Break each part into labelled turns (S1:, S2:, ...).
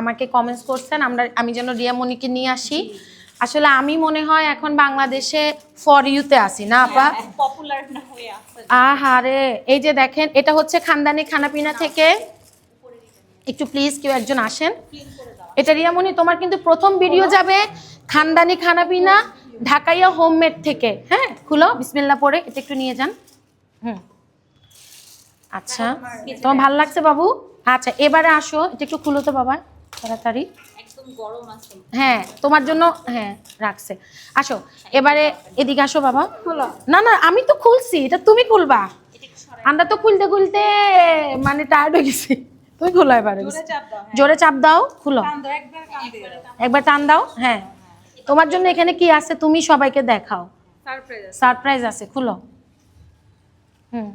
S1: আমাকে কমেন্টস করছেন আমরা আমি যেন রিয়ামণিকে নিয়ে আসি। আসলে আমি মনে হয় এখন বাংলাদেশে ফর ইউতে আসি না আপা?
S2: পপুলার না হয়ে আছে।
S1: আহারে এই যে দেখেন এটা হচ্ছে খানদানি খানাপিনা থেকে। একটু প্লিজ কেউ একজন আসেন। এটা রিয়ামণি তোমার কিন্তু প্রথম ভিডিও যাবে খানদানি খানাপিনা ঢাকাইয়া হোমমেড থেকে। হ্যাঁ খুলো বিসমিল্লা পরে এটা একটু নিয়ে যান। হুম। আচ্ছা তোমার ভালো লাগছে বাবু? আচ্ছা এবারে আসো এটা একটু খুলো তো বাবা তাড়াতাড়ি। হ্যাঁ তোমার জন্য হ্যাঁ রাখছে। আসো এবারে এদিকে আসো বাবা। না না আমি তো খুলছি এটা তুমি খুলবা। আমরা তো খুলতে খুলতে মানে টায়ার্ড হয়ে গেছি। তুমি খুলো এবারে। জোরে চাপ দাও খুলো। একবার টান দাও। হ্যাঁ। তোমার জন্য এখানে কি আছে তুমি সবাইকে দেখাও।
S2: সারপ্রাইজ
S1: আছে খুলো। হুম।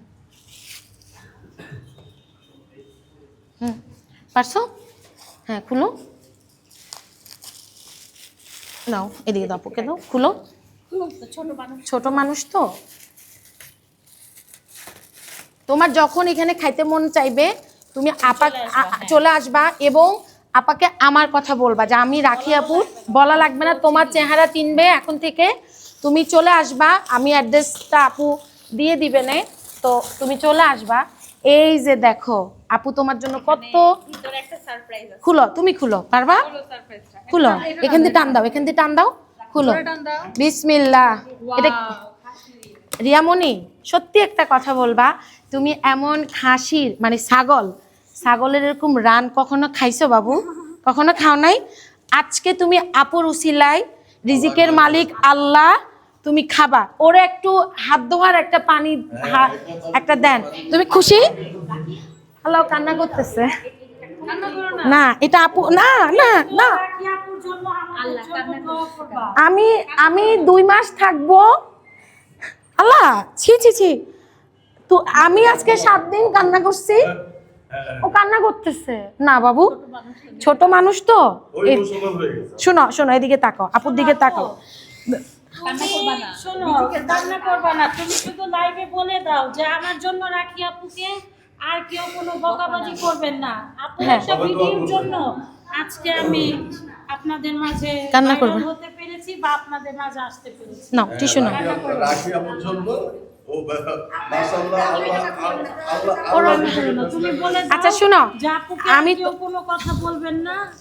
S1: হুম পারছ? হ্যাঁ খুলো। নাও এদিকে দাও পোকে দাও খুলো।
S2: ছোট মানুষ।
S1: তো। তোমার যখন এখানে খাইতে মন চাইবে তুমি আপা আ- চলে আসবা এবং আপাকে আমার কথা বলবা যে আমি রাখি আপু বলা। লাগবে না তোমার চেহারা চিনবে এখন থেকে। তুমি চলে আসবা আমি অ্যাড্রেসটা আপু দিয়ে দিবে নে। তো তুমি চলে আসবা। এই যে দেখো আপু তোমার জন্য কত
S2: ভিতরে একটা সারপ্রাইজ আছে।
S1: খুলো তুমি খুলো পারবা? খুলো এখান দিয়ে টান দাও এখান দিয়ে টান দাও খুলো। বিসমিল্লা এটা রিয়ামণি সত্যি একটা কথা বলবা তুমি এমন খাসির মানে ছাগল ছাগলের এরকম রান কখনো খাইছো বাবু? কখনো খাও নাই? আজকে তুমি আপুর উসিলাই রিজিকের মালিক আল্লাহ। তুমি খাবা। ওরে একটু হাত ধোয়ার একটা পানি হা- একটা দেন। তুমি খুশি? আল্লাহ কান্না করতেছে। না। এটা আপু না না না। আমি আমি দুই মাস থাকব। আল্লাহ ছি ছি ছি। তো আমি আজকে সাত দিন কান্না করছি। ও কান্না করতেছে। না বাবু ছোট মানুষ তো। শোনো শোনো এদিকে তাকাও আপুর দিকে তাকাও।
S2: কান্না করবা না।
S3: শোনো কান্না করবা না। তুমি শুধু লাইভে বলে দাও যে আমার জন্য রাখি আপুকে। আর কেউ কোনো বকাবাজি করবেন না। আপু
S1: হ্যাঁ।
S3: একটা ভিডিওর জন্য আজকে আমি আপনাদের মাঝে
S1: কান্না করবে।
S3: হতে পেরেছি বা আপনাদের মাঝে আসতে পেরেছি।
S1: নাও টিস্যু নাও।
S4: রাখি আমার জন্য।
S3: না।
S1: আচ্ছা, শোনো,
S3: যে
S1: আমি তো-
S3: কোনো কথা বলবেন না।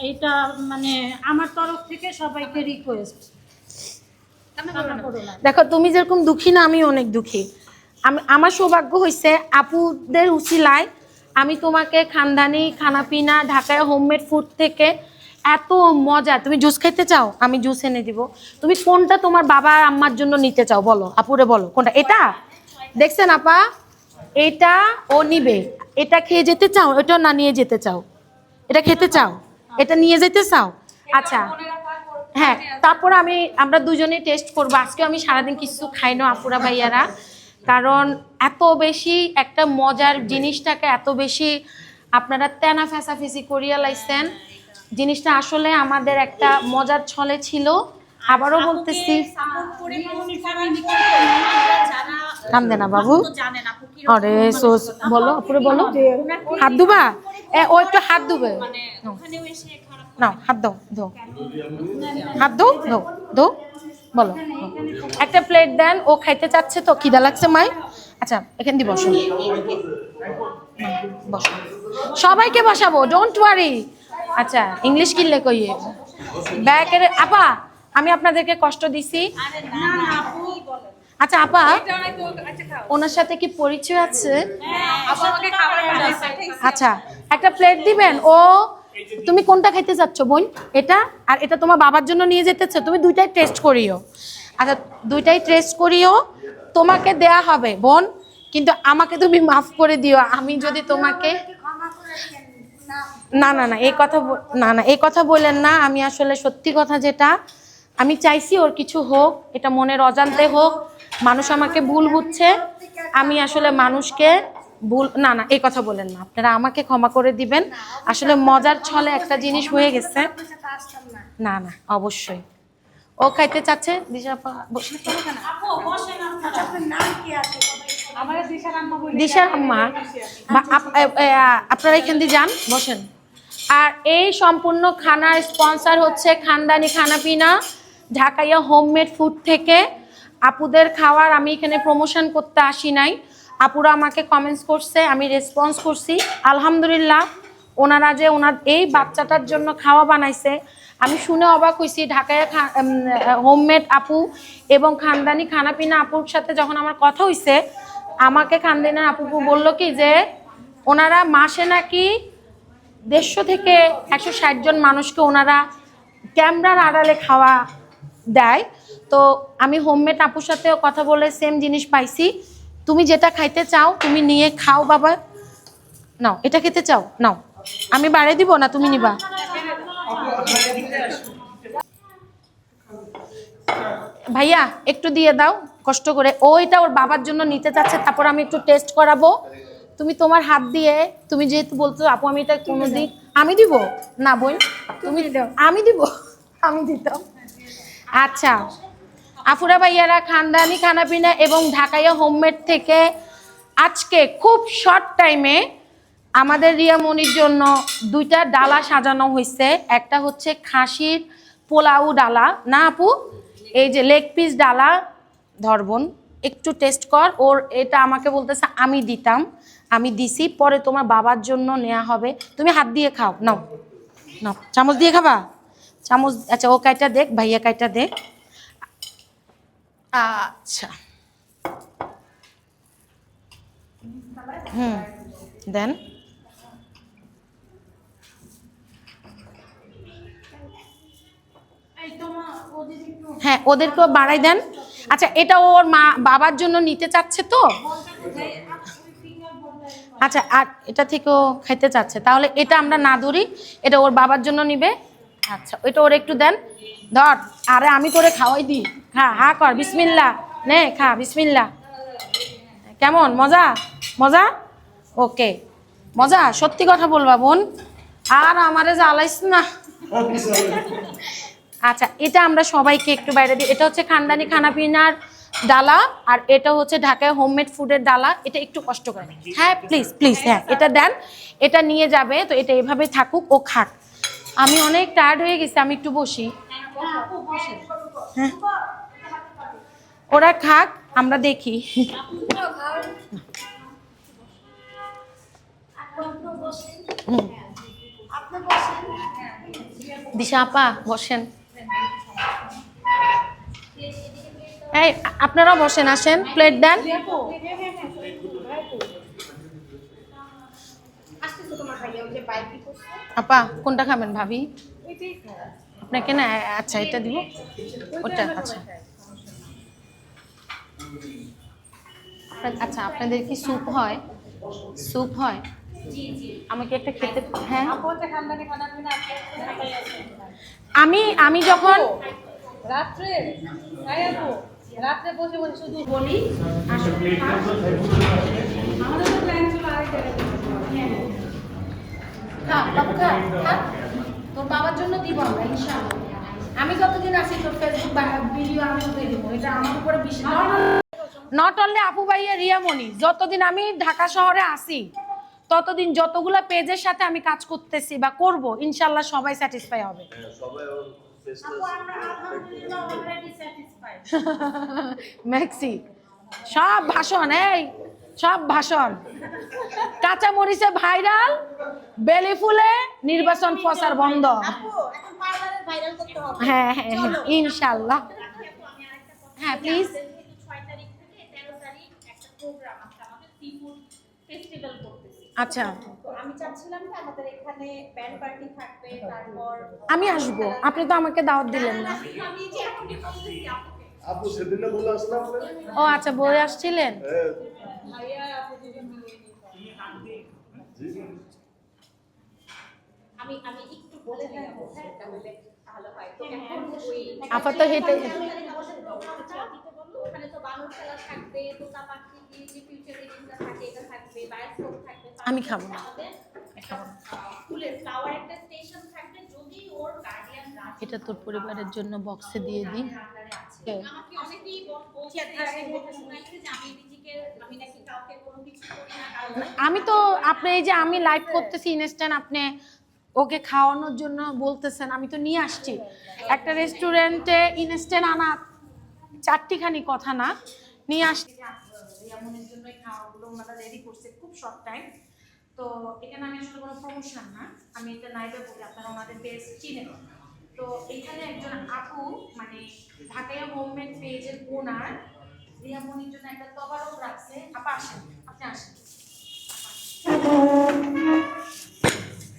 S3: এটা মানে আমার তরফ থেকে সবাইকে রিকোয়েস্ট না।
S1: দেখো তুমি যেরকম দুঃখী না আমি অনেক দুঃখী। আমি আমার সৌভাগ্য হয়েছে আপুদের উচিলায় আমি তোমাকে খানদানি, খানাপিনা, ঢাকায় হোমমেড ফুড থেকে এত মজা। তুমি জুস খাইতে চাও? আমি জুস এনে দিব। তুমি কোনটা তোমার বাবা আর আম্মার জন্য নিতে চাও? বলো, আপুরে বলো। কোনটা? এটা? দেখছেন আপা? এটা ও নিবে। এটা খেয়ে যেতে চাও? এটা না নিয়ে যেতে চাও? এটা খেতে চাও? এটা নিয়ে যেতে চাও? আচ্ছা। হ্যাঁ তারপর আমি আমরা দুজনেই টেস্ট করব। আজকে আমি সারাদিন কিছু খাই না, আপুরা, ভাইয়ারা। কারণ এত বেশি একটা মজার জিনিসটাকে এত বেশি আপনারা তেনা ফেসাফেসি করিয়া লাইছেন। জিনিসটা আসলে আমাদের একটা মজার ছলে ছিল। আবারও বলতেছি। কান্দে না বাবু। আরে সোস বলো আপুরে বলো। হাত দুবা? ও একটু হাত দুবে। নাও হাত দাও ধো হাত দো ধো ধো বলো। একটা প্লেট দেন ও খাইতে চাচ্ছে তো খিদা লাগছে মাই আচ্ছা এখান দিয়ে বসো। বসো। সবাইকে বসাবো ডোন্ট ওয়ারি আচ্ছা ইংলিশ কিনলে কইয়ে ব্যাকের আপা আমি আপনাদেরকে কষ্ট দিছি। আচ্ছা আপা ওনার সাথে কি পরিচয় আছে?
S2: পাঠাইছে।
S1: আচ্ছা একটা প্লেট দিবেন? ও তুমি কোনটা খাইতে চাচ্ছ বোন? এটা আর এটা তোমার বাবার জন্য নিয়ে যেতে যেতেছ, তুমি দুইটাই টেস্ট করিও। আচ্ছা দুইটাই টেস্ট করিও, তোমাকে দেয়া হবে বোন, কিন্তু আমাকে তুমি মাফ করে দিও, আমি যদি তোমাকে না না না, এই কথা না না, এই কথা বললেন না, আমি আসলে সত্যি কথা যেটা, আমি চাইছি ওর কিছু হোক, এটা মনের অজান্তে হোক, মানুষ আমাকে ভুল বুঝছে, আমি আসলে মানুষকে ভুল না না এই কথা বলেন না। আপনারা আমাকে ক্ষমা করে দিবেন। আসলে মজার ছলে একটা জিনিস হয়ে গেছে। না। না অবশ্যই। ও খাইতে চাচ্ছে? দিশা? দিশার আম্মা আপনারা এখান দিয়ে যান বসেন। আর এই সম্পূর্ণ খানার স্পন্সর হচ্ছে খানদানি খানাপিনা ঢাকাইয়া হোমমেড ফুড থেকে। আপুদের খাওয়ার আমি এখানে প্রমোশন করতে আসি নাই। আপুরা আমাকে কমেন্টস করছে, আমি রেসপন্স করছি। আলহামদুলিল্লাহ, ওনারা যে ওনার এই বাচ্চাটার জন্য খাওয়া বানাইছে, আমি শুনে অবাক হয়েছি ঢাকায় হোমমেড আপু এবং খানদানি খানাপিনা আপুর সাথে যখন আমার কথা হয়েছে আমাকে খানদানি আপু বলল কি যে, ওনারা মাসে নাকি দেড়শো থেকে একশো ষাট জন মানুষকে ওনারা ক্যামেরার আড়ালে খাওয়া দেয়। তো আমি হোমমেড আপুর সাথেও কথা বলে সেম জিনিস পাইছি। তুমি যেটা খাইতে চাও তুমি নিয়ে খাও বাবা। নাও এটা খেতে চাও? নাও। আমি বাড়ে দিব না তুমি নিবা? ভাইয়া একটু দিয়ে দাও কষ্ট করে। ও এটা ওর বাবার জন্য নিতে চাচ্ছে তারপর আমি একটু টেস্ট করাবো। তুমি তোমার হাত দিয়ে তুমি যেহেতু বলছো আপু আমি এটা কোনো দিক আমি দিব? না বোন। তুমি আমি দিব? আমি দিতাম। আচ্ছা। আফুরা ভাইয়ারা, খানদানি, খানাপিনা এবং ঢাকাইয়া হোমমেড থেকে আজকে খুব শর্ট টাইমে আমাদের রিয়ামনির জন্য দুইটা ডালা সাজানো হয়েছে একটা হচ্ছে খাসির পোলাও ডালা। না আপু, এই যে লেগ পিস ডালা ধরবন একটু টেস্ট কর। ওর এটা আমাকে বলতেছে, আমি দিতাম, আমি দিছি, পরে তোমার বাবার জন্য নেওয়া হবে। তুমি হাত দিয়ে খাও, নাও নাও। চামচ দিয়ে খাবা? চামচ আচ্ছা ও কাইটা দেখ, ভাইয়া কাইটা দেখ। আচ্ছা। হুম, দেন। হ্যাঁ ওদেরকেও বাড়াই দেন। আচ্ছা এটা ওর মা, বাবার জন্য নিতে চাচ্ছে তো? আচ্ছা আর এটা থেকেও খাইতে চাচ্ছে। তাহলে এটা আমরা না ধরি, এটা ওর বাবার জন্য নিবে। আচ্ছা ওইটা ওর একটু দেন। ধর, আরে আমি তোরে খাওয়াই দিই। হ্যাঁ হা কর, বিসমিল্লা। নে, খা, বিসমিল্লা। কেমন? মজা? মজা? ওকে। মজা? সত্যি কথা বলবা বোন। আর আমারে জ্বালাইস না। আচ্ছা এটা আমরা সবাইকে একটু বাইরে দিই এটা হচ্ছে খানদানি খানাপিনার ডালা, আর এটা হচ্ছে ঢাকায় হোমমেড ফুডের ডালা। এটা একটু কষ্ট করে। হ্যাঁ প্লিজ প্লিজ হ্যাঁ এটা দেন। এটা নিয়ে যাবে, তো এটা এভাবে থাকুক, ও খাক। আমি অনেক টায়ার্ড হয়ে গেছি, আমি একটু বসি। হ্যাঁ। ওরা খাক, আমরা দেখি। দিশা আপা, বসেন। এই, আপনারাও বসেন, আসেন প্লেট দেন। আপা কোনটা খাবেন ভাবি? আপনাকে না আচ্ছা এটা দিব? ওটা আচ্ছা। আচ্ছা আপনাদের কি স্যুপ হয়? স্যুপ হয়? আমাকে একটা খেতে হ্যাঁ? আমি আমি যখন
S3: রাত্রে রাত্রে বসে বসে শুধু
S1: বলি।
S3: আমাদের তো প্ল্যান ছিল আরেক জায়গায়
S1: খা বাবু খা খা তোর বাবার জন্য দিব আমরা ইনশাআল্লাহ। আমি যতদিন আছি তোর ফেসবুক ভিডিও আমি তোকে দিব। এটা আমার উপরে বিশ্বাস নট অনলি আপু ভাইয়া রিয়ামণি যতদিন আমি ঢাকা শহরে আসি ততদিন যতগুলা পেজের সাথে আমি কাজ করতেছি বা করব ইনশাল্লাহ সবাই স্যাটিসফাই হবে। ম্যাক্সি সব ভাষণ এই। সব ভাষণ। কাঁচা মরিচে ভাইরাল বেলি ফুলে নির্বাচন প্রচার বন্ধ।
S2: এখন পার্লারে ভাইরাল করতে হবে।
S1: হ্যাঁ হ্যাঁ হ্যাঁ ইনশাল্লাহ। হ্যাঁ প্লিজ
S2: ছয় তারিখ থেকে তেরো তারিখ একটা প্রোগ্রাম আছে। আমাদের সি ফুড ফেস্টিভ্যাল করতেছি।
S1: আচ্ছা।
S2: আমি চাচ্ছিলাম যে আমাদের এখানে ব্যান্ড পার্টি থাকবে তারপর
S1: আমি আসব। আপনি তো আমাকে দাওয়াত দিলেন না ও আচ্ছা বই আসছিলেন?
S4: হ্যাঁ
S2: আমি আমি একটু বলে হ্যাঁ, তাহলে ভালো হয়। তো এখন ওই
S1: আপাতত হেঁটে
S2: ওখানে তো বানর খেলা থাকবে তোতা পাখি যে ফিউচার রিডিংটা থাকে এটা থাকবে বায়োস্কোপ থাকবে
S1: আমি খাব না।
S2: ফুলের ফ্লাওয়ার একটা স্টেশন থাকবে যদি ওর গার্ডিয়ান
S1: এটা তোর পরিবারের জন্য বক্সে দিয়ে দিই।
S2: আমাকে অনেকেই আমি আমি
S1: তো আপনি এই যে আমি লাইভ করতেছি ইনস্ট্যান্ট আপনি ওকে খাওয়ানোর জন্য বলতেছেন, আমি তো নিয়ে আসছি। একটা রেস্টুরেন্টে ইনস্ট্যান্ট আনা চারটিখানি কথা না, নিয়ে আসছি রিয়ামনের জন্য এই খাওয়াগুলো ওনারা রেডি করছে খুব টাইম তো এখানে আমি কোনো না, আমি এটা লাইভে বলি, আপনারা ওনাদের পেজ তো এখানে একজন আপু মানে ঢাকায় হোমমেড পেজের ওনার রিয়ামনির জন্য একটা তবারক রাখছে। আপা, আসেন, আপনি আসেন।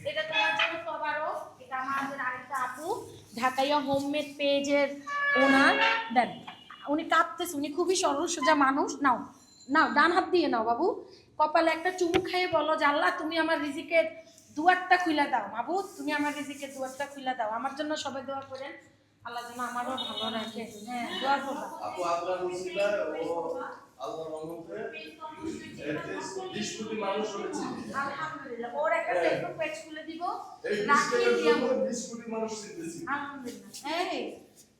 S1: এটা তোমার জন্য তবারক, এটা আমাদের আরেকটা আপু, ঢাকাইয়া হোমমেড পেজের ওনার। দেন, উনি কাঁপতেছে, উনি খুবই সরল সোজা মানুষ। নাও নাও, ডান হাত দিয়ে নাও, বাবু। কপালে একটা চুমু খাইয়ে বলো আল্লাহ, তুমি আমার রিজিকের দুয়ারটা খুলে দাও বাবু তুমি আমার রিজিকের দুয়ারটা খুলে দাও। আমার জন্য সবাই দোয়া করেন। আল্লাহ যেন আমারও ভালো রাখে। হ্যাঁ দোয়া করবা
S4: আপু আপনার মুসিলায় ও আল্লাহর রহমতে এতে বিশ কোটি মানুষ হয়েছে
S1: আলহামদুলিল্লাহ। ওর একটা ফেসবুক পেজ খুলে দিব। রাখি দিয়া
S4: জন্য বিশ কোটি মানুষ চিনতেছি।
S1: আলহামদুলিল্লাহ। এই।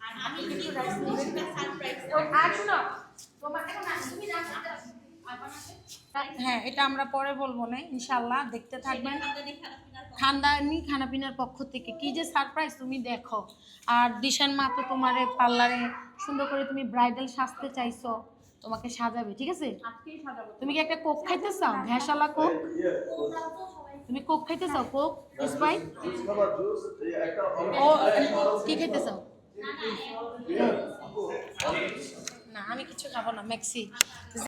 S2: আর আমি কি করব সারপ্রাইজ
S1: আর শোনো তোমার এখন তুমি না হ্যাঁ এটা আমরা পরে বলব না ইনশাল্লাহ দেখতে থাকবেন। খানদানি খানাপিনার পক্ষ থেকে। কি যে সারপ্রাইজ তুমি দেখো। আর দিশান মা তো তোমার পার্লারে সুন্দর করে তুমি ব্রাইডাল সাজতে চাইছো তোমাকে সাজাবে ঠিক আছে? তুমি কি একটা কোক খাইতে চাও? ঘ্যাসালা কোক? তুমি কোক খাইতে চাও কোক? স্প্রাইট ও কি খাইতে চাও? না আমি কিছু খাব না ম্যাক্সি